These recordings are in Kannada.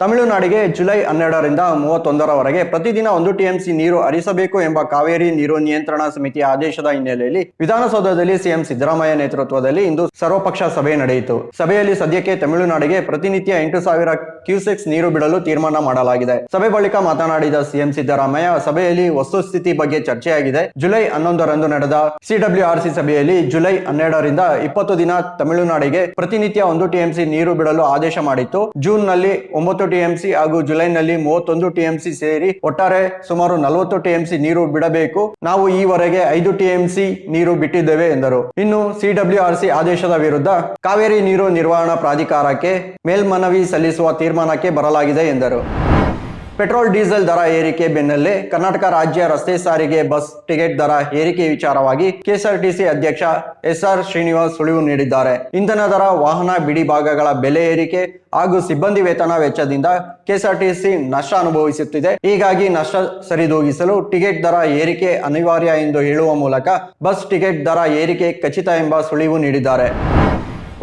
ತಮಿಳುನಾಡಿಗೆ ಜುಲೈ ಹನ್ನೆರಡರಿಂದ ಮೂವತ್ತೊಂದರವರೆಗೆ ಪ್ರತಿದಿನ ಒಂದು ಟಿಎಂಸಿ ನೀರು ಹರಿಸಬೇಕು ಎಂಬ ಕಾವೇರಿ ನೀರು ನಿಯಂತ್ರಣ ಸಮಿತಿಯ ಆದೇಶದ ಹಿನ್ನೆಲೆಯಲ್ಲಿ ವಿಧಾನಸೌಧದಲ್ಲಿ ಸಿಎಂ ಸಿದ್ದರಾಮಯ್ಯ ನೇತೃತ್ವದಲ್ಲಿ ಇಂದು ಸರ್ವಪಕ್ಷ ಸಭೆ ನಡೆಯಿತು. ಸಭೆಯಲ್ಲಿ ಸದ್ಯಕ್ಕೆ ತಮಿಳುನಾಡಿಗೆ ಪ್ರತಿನಿತ್ಯ ಎಂಟು ಸಾವಿರ ಕ್ಯೂಸೆಕ್ಸ್ ನೀರು ಬಿಡಲು ತೀರ್ಮಾನ ಮಾಡಲಾಗಿದೆ. ಸಭೆ ಬಳಿಕ ಮಾತನಾಡಿದ ಸಿಎಂ ಸಿದ್ದರಾಮಯ್ಯ, ಸಭೆಯಲ್ಲಿ ವಸ್ತುಸ್ಥಿತಿ ಬಗ್ಗೆ ಚರ್ಚೆಯಾಗಿದೆ. ಜುಲೈ ಹನ್ನೊಂದರಂದು ನಡೆದ ಸಿಡಬ್ಲ್ಯೂಆರ್ಸಿ ಸಭೆಯಲ್ಲಿ ಜುಲೈ ಹನ್ನೆರಡರಿಂದ ಇಪ್ಪತ್ತು ದಿನ ತಮಿಳುನಾಡಿಗೆ ಪ್ರತಿನಿತ್ಯ ಒಂದು ಟಿಎಂಸಿ ನೀರು ಬಿಡಲು ಆದೇಶ ಮಾಡಿತ್ತು. ಜೂನ್ನಲ್ಲಿ ಒಂಬತ್ತು ಟಿಎಂಸಿ ಹಾಗೂ ಜುಲೈನಲ್ಲಿ ಮೂವತ್ತೊಂದು ಟಿಎಂಸಿ ಸೇರಿ ಒಟ್ಟಾರೆ ಸುಮಾರು ನಲವತ್ತು ಟಿಎಂಸಿ ನೀರು ಬಿಡಬೇಕು. ನಾವು ಈವರೆಗೆ ಐದು ಟಿಎಂಸಿ ನೀರು ಬಿಟ್ಟಿದ್ದೇವೆ ಎಂದರು. ಇನ್ನು ಸಿಡಬ್ಲ್ಯೂಆರ್ಸಿ ಆದೇಶದ ವಿರುದ್ಧ ಕಾವೇರಿ ನೀರು ನಿರ್ವಹಣಾ ಪ್ರಾಧಿಕಾರಕ್ಕೆ ಮೇಲ್ಮನವಿ ಸಲ್ಲಿಸುವ ತೀರ್ಮಾನಕ್ಕೆ ಬರಲಾಗಿದೆ ಎಂದರು. ಪೆಟ್ರೋಲ್, ಡೀಸೆಲ್ ದರ ಏರಿಕೆ ಬೆನ್ನಲ್ಲೇ ಕರ್ನಾಟಕ ರಾಜ್ಯ ರಸ್ತೆ ಸಾರಿಗೆ ಬಸ್ ಟಿಕೆಟ್ ದರ ಏರಿಕೆ ವಿಚಾರವಾಗಿ ಕೆಎಸ್ಆರ್ಟಿಸಿ ಅಧ್ಯಕ್ಷ ಎಸ್ಆರ್ ಶ್ರೀನಿವಾಸ್ ಸುಳಿವು ನೀಡಿದ್ದಾರೆ. ಇಂಧನ ದರ, ವಾಹನ ಬಿಡಿ ಭಾಗಗಳ ಬೆಲೆ ಏರಿಕೆ ಹಾಗೂ ಸಿಬ್ಬಂದಿ ವೇತನ ವೆಚ್ಚದಿಂದ ಕೆಎಸ್ಆರ್ಟಿಸಿ ನಷ್ಟ ಅನುಭವಿಸುತ್ತಿದೆ. ಹೀಗಾಗಿ ನಷ್ಟ ಸರಿದೂಗಿಸಲು ಟಿಕೆಟ್ ದರ ಏರಿಕೆ ಅನಿವಾರ್ಯ ಎಂದು ಹೇಳುವ ಮೂಲಕ ಬಸ್ ಟಿಕೆಟ್ ದರ ಏರಿಕೆ ಖಚಿತ ಎಂಬ ಸುಳಿವು ನೀಡಿದ್ದಾರೆ.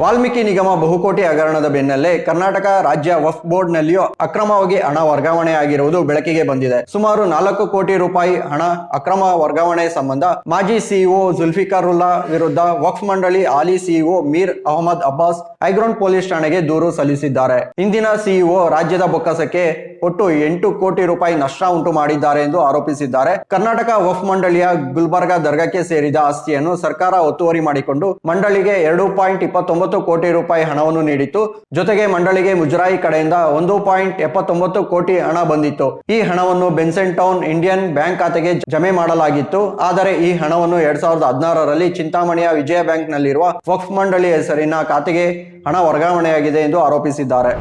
ವಾಲ್ಮೀಕಿ ನಿಗಮ ಬಹುಕೋಟಿ ಹಗರಣದ ಬೆನ್ನಲ್ಲೇ ಕರ್ನಾಟಕ ರಾಜ್ಯ ವಫ್ ಬೋರ್ಡ್ ನಲ್ಲಿಯೂ ಅಕ್ರಮವಾಗಿ ಹಣ ವರ್ಗಾವಣೆ ಆಗಿರುವುದು ಬೆಳಕಿಗೆ ಬಂದಿದೆ. ಸುಮಾರು ನಾಲ್ಕು ಕೋಟಿ ರೂಪಾಯಿ ಹಣ ಅಕ್ರಮ ವರ್ಗಾವಣೆ ಸಂಬಂಧ ಮಾಜಿ ಸಿಇಒ ಜುಲ್ಫಿಕಾರುಲ್ಲಾ ವಿರುದ್ಧ ವಕ್ಫ್ ಮಂಡಳಿ ಆಲಿ CEO Mir Ahmed Abbas High Ground police ಠಾಣೆಗೆ ದೂರು ಸಲ್ಲಿಸಿದ್ದಾರೆ. ಇಂದಿನ ಸಿಇಒ ರಾಜ್ಯದ ಬೊಕ್ಕಸಕ್ಕೆ ಒಟ್ಟು ಎಂಟು ಕೋಟಿ ರೂಪಾಯಿ ನಷ್ಟ ಉಂಟು ಮಾಡಿದ್ದಾರೆ ಎಂದು ಆರೋಪಿಸಿದ್ದಾರೆ. ಕರ್ನಾಟಕ ವಫ್ ಮಂಡಳಿಯ ಗುಲ್ಬರ್ಗಾ ದರ್ಗಾಕ್ಕೆ ಸೇರಿದ ಆಸ್ತಿಯನ್ನು ಸರ್ಕಾರ ಒತ್ತುವರಿ ಮಾಡಿಕೊಂಡು ಮಂಡಳಿಗೆ ಎರಡು ಪಾಯಿಂಟ್ ಇಪ್ಪತ್ತೊಂಬತ್ತು ಕೋಟಿ ರೂಪಾಯಿ ಹಣವನ್ನು ನೀಡಿತ್ತು. ಜೊತೆಗೆ ಮಂಡಳಿಗೆ ಮುಜರಾಯಿ ಕಡೆಯಿಂದ ಒಂದು ಪಾಯಿಂಟ್ ಎಪ್ಪತ್ತೊಂಬತ್ತು ಕೋಟಿ ಹಣ ಬಂದಿತ್ತು. ಈ ಹಣವನ್ನು ಬೆನ್ಸೆನ್ ಟೌನ್ ಇಂಡಿಯನ್ ಬ್ಯಾಂಕ್ ಖಾತೆಗೆ ಜಮೆ ಮಾಡಲಾಗಿತ್ತು. ಆದರೆ ಈ ಹಣವನ್ನು ಎರಡ್ ಸಾವಿರದ ಹದಿನಾರರಲ್ಲಿ ಚಿಂತಾಮಣಿಯ ವಿಜಯ ಬ್ಯಾಂಕ್ ನಲ್ಲಿರುವ ವಕ್ಫ್ ಮಂಡಳಿ ಹೆಸರಿನ ಖಾತೆಗೆ ಹಣ ವರ್ಗಾವಣೆಯಾಗಿದೆ ಎಂದು ಆರೋಪಿಸಿದ್ದಾರೆ.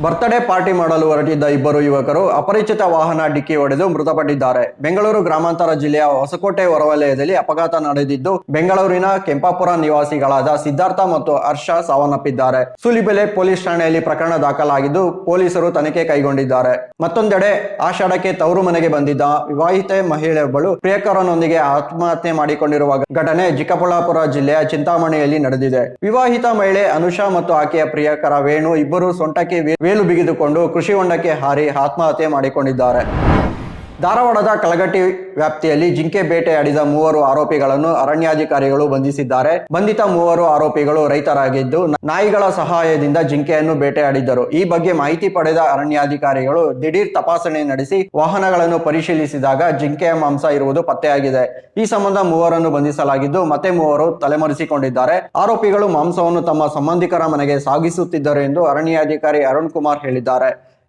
ಬರ್ತ್ಡೇ ಪಾರ್ಟಿ ಮಾಡಲು ಹೊರಟಿದ್ದ ಇಬ್ಬರು ಯುವಕರು ಅಪರಿಚಿತ ವಾಹನ ಡಿಕ್ಕಿ ಹೊಡೆದು ಮೃತಪಟ್ಟಿದ್ದಾರೆ. ಬೆಂಗಳೂರು ಗ್ರಾಮಾಂತರ ಜಿಲ್ಲೆಯ ಹೊಸಕೋಟೆ ಹೊರವಲಯದಲ್ಲಿ ಅಪಘಾತ ನಡೆದಿದ್ದು, ಬೆಂಗಳೂರಿನ ಕೆಂಪಾಪುರ ನಿವಾಸಿಗಳಾದ ಸಿದ್ಧಾರ್ಥ ಮತ್ತು ಹರ್ಷ ಸಾವನ್ನಪ್ಪಿದ್ದಾರೆ. ಸೂಲಿಬೆಲೆ ಪೊಲೀಸ್ ಠಾಣೆಯಲ್ಲಿ ಪ್ರಕರಣ ದಾಖಲಾಗಿದ್ದು, ಪೊಲೀಸರು ತನಿಖೆ ಕೈಗೊಂಡಿದ್ದಾರೆ. ಮತ್ತೊಂದೆಡೆ, ಆಷಾಢಕ್ಕೆ ತವರು ಮನೆಗೆ ಬಂದಿದ್ದ ವಿವಾಹಿತೆ ಮಹಿಳೆಯೊಬ್ಬಳು ಪ್ರಿಯಕರನೊಂದಿಗೆ ಆತ್ಮಹತ್ಯೆ ಮಾಡಿಕೊಂಡಿರುವ ಘಟನೆ ಚಿಕ್ಕಬಳ್ಳಾಪುರ ಜಿಲ್ಲೆಯ ಚಿಂತಾಮಣಿಯಲ್ಲಿ ನಡೆದಿದೆ. ವಿವಾಹಿತ ಮಹಿಳೆ ಅನುಷಾ ಮತ್ತು ಆಕೆಯ ಪ್ರಿಯಕರ ವೇಣು ಇಬ್ಬರು ಸೊಂಟಕ್ಕೆ ವೇಲು ಬಿಗಿದುಕೊಂಡು ಕೃಷಿ ಹೊಂಡಕ್ಕೆ ಹಾರಿ ಆತ್ಮಹತ್ಯೆ ಮಾಡಿಕೊಂಡಿದ್ದಾರೆ. ಧಾರವಾಡದ ಕಲಗಟ್ಟಿ ವ್ಯಾಪ್ತಿಯಲ್ಲಿ ಜಿಂಕೆ ಬೇಟೆಯಾಡಿದ ಮೂವರು ಆರೋಪಿಗಳನ್ನು ಅರಣ್ಯಾಧಿಕಾರಿಗಳು ಬಂಧಿಸಿದ್ದಾರೆ. ಬಂಧಿತ ಮೂವರು ಆರೋಪಿಗಳು ರೈತರಾಗಿದ್ದು, ನಾಯಿಗಳ ಸಹಾಯದಿಂದ ಜಿಂಕೆಯನ್ನು ಬೇಟೆಯಾಡಿದ್ದರು ಈ ಬಗ್ಗೆ ಮಾಹಿತಿ ಪಡೆದ ಅರಣ್ಯಾಧಿಕಾರಿಗಳು ದಿಢೀರ್ ತಪಾಸಣೆ ನಡೆಸಿ ವಾಹನಗಳನ್ನು ಪರಿಶೀಲಿಸಿದಾಗ ಜಿಂಕೆಯ ಮಾಂಸ ಇರುವುದು ಪತ್ತೆಯಾಗಿದೆ. ಈ ಸಂಬಂಧ ಮೂವರನ್ನು ಬಂಧಿಸಲಾಗಿದ್ದು, ಮತ್ತೆ ಮೂವರು ತಲೆಮರೆಸಿಕೊಂಡಿದ್ದಾರೆ. ಆರೋಪಿಗಳು ಮಾಂಸವನ್ನು ತಮ್ಮ ಸಂಬಂಧಿಕರ ಮನೆಗೆ ಸಾಗಿಸುತ್ತಿದ್ದರು ಎಂದು ಅರಣ್ಯಾಧಿಕಾರಿ ಅರುಣ್ ಕುಮಾರ್ ಹೇಳಿದ್ದಾರೆ.